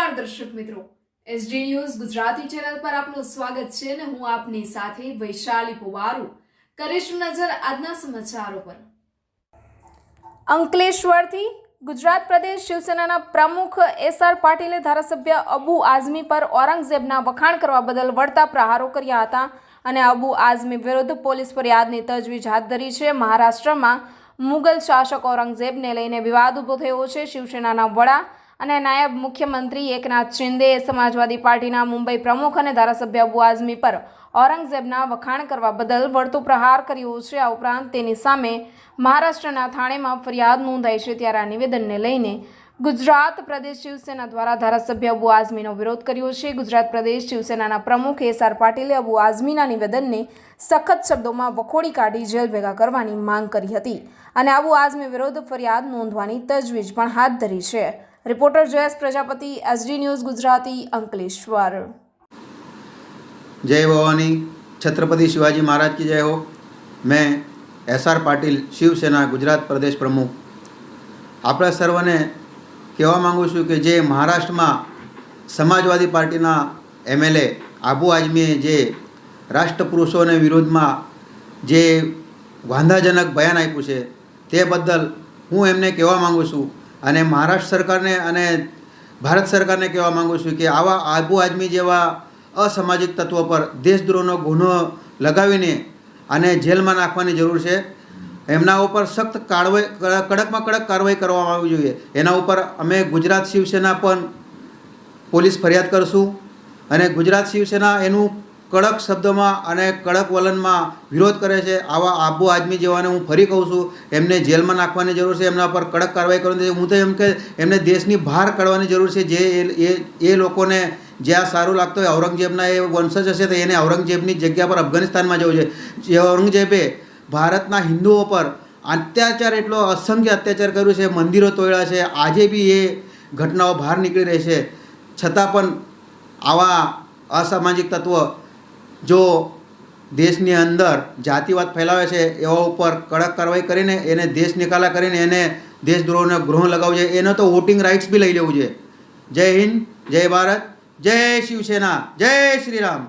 નમસ્કાર દર્શક મિત્રો. એસડી ન્યૂઝ ગુજરાતી ચેનલ પર આપનું સ્વાગત છે અને હું આપની સાથે વૈશાલી પુવારુ. કરીશું નજર આજના સમાચારો પર. અંકલેશ્વરથી ગુજરાત પ્રદેશ શિવસેનાના પ્રમુખ એસ આર પાટીલે ધારાસભ્ય અબુ આઝમી પર ઔરંગઝેબના વખાણ કરવા બદલ વળતા પ્રહારો કર્યા હતા અને અબુ આઝમી વિરુદ્ધ પોલીસ ફરિયાદની તજવીજ હાથ ધરી છે. મહારાષ્ટ્રમાં મુગલ શાસક ઔરંગઝેબને લઈને વિવાદ ઊભો થયો છે. શિવસેનાના વડા અને નાયબ મુખ્યમંત્રી એકનાથ શિંદેએ સમાજવાદી પાર્ટીના મુંબઈ પ્રમુખ અને ધારાસભ્ય અબુ આઝમી પર ઔરંગઝેબના વખાણ કરવા બદલ વળતો પ્રહાર કર્યો છે. આ ઉપરાંત તેની સામે મહારાષ્ટ્રના થાણેમાં ફરિયાદ નોંધાઈ છે ત્યારે આ નિવેદનને લઈને ગુજરાત પ્રદેશ શિવસેના દ્વારા ધારાસભ્ય અબુ આઝમીનો વિરોધ કર્યો છે. ગુજરાત પ્રદેશ શિવસેનાના પ્રમુખ એસ આર પાટીલે અબુ આઝમીના નિવેદનને સખત શબ્દોમાં વખોડી કાઢી જેલ ભેગા કરવાની માંગ કરી હતી અને અબુ આઝમી વિરોધ ફરિયાદ નોંધવાની તજવીજ પણ હાથ ધરી છે. Reporter Jayesh Prajapati SD news Gujarati, Ankleshwar. જય ભવાની. છત્રપતિ શિવાજી મહારાજ કી જય હો. મેં એસઆર પાટીલ, શિવસેના, ગુજરાત પ્રદેશ પ્રમુખ. આપણા સર્વને કહેવા માગું છું કે જે મહારાષ્ટ્રમાં સમાજવાદી પાર્ટીના એમએલએ આબુ આઝમીએ જે રાષ્ટ્રપુરુષોને વિરોધમાં જે વાંધાજનક બયાન આપ્યું છે, તે બદલ હું એમને કહેવા માગું છું અને મહારાષ્ટ્ર સરકારને અને ભારત સરકારને કહેવા માગું છું કે આવા આબુ આઝમી જેવા અસામાજિક તત્વો પર દેશદ્રોહનો ગુનો લગાવીને અને જેલમાં નાખવાની જરૂર છે. એમના ઉપર સખ્ત કાળવાઈ કડકમાં કડક કાર્યવાહી કરવામાં આવવી જોઈએ. એના ઉપર અમે ગુજરાત શિવસેના પણ પોલીસ ફરિયાદ કરશું અને ગુજરાત શિવસેના એનું કડક શબ્દોમાં અને કડક વલણમાં વિરોધ કરે છે. આવા આબુ આદમી જેવાને હું ફરી કહું છું, એમને જેલમાં નાખવાની જરૂર છે, એમના પર કડક કાર્યવાહી કરવાની છે. હું તો એમ કે એમને દેશની બહાર કાઢવાની જરૂર છે. જે એ એ એ લોકોને જ્યાં સારું લાગતું હોય, ઔરંગઝેબના એ વંશજ હશે તો એને ઔરંગઝેબની જગ્યા પર અફઘાનિસ્તાનમાં જવું છે. જે ઔરંગઝેબે ભારતના હિન્દુઓ પર અત્યાચાર, એટલો અસંખ્ય અત્યાચાર કર્યું છે. મંદિરો તોડ્યા છે. આજે બી એ ઘટનાઓ બહાર નીકળી રહી છે. છતાં પણ આવા અસામાજિક તત્વો જો દેશની અંદર જાતિવાદ ફેલાવે છે એવા ઉપર કડક કાર્યવાહી કરીને એને દેશ નિકાલા કરીને એને દેશદ્રોહને ગૃહ લગાવવું જોઈએ. એનો તો વોટિંગ રાઇટ્સ બી લઈ લેવું છે જય હિન્દ, જય ભારત, જય શિવસેના, જય શ્રી રામ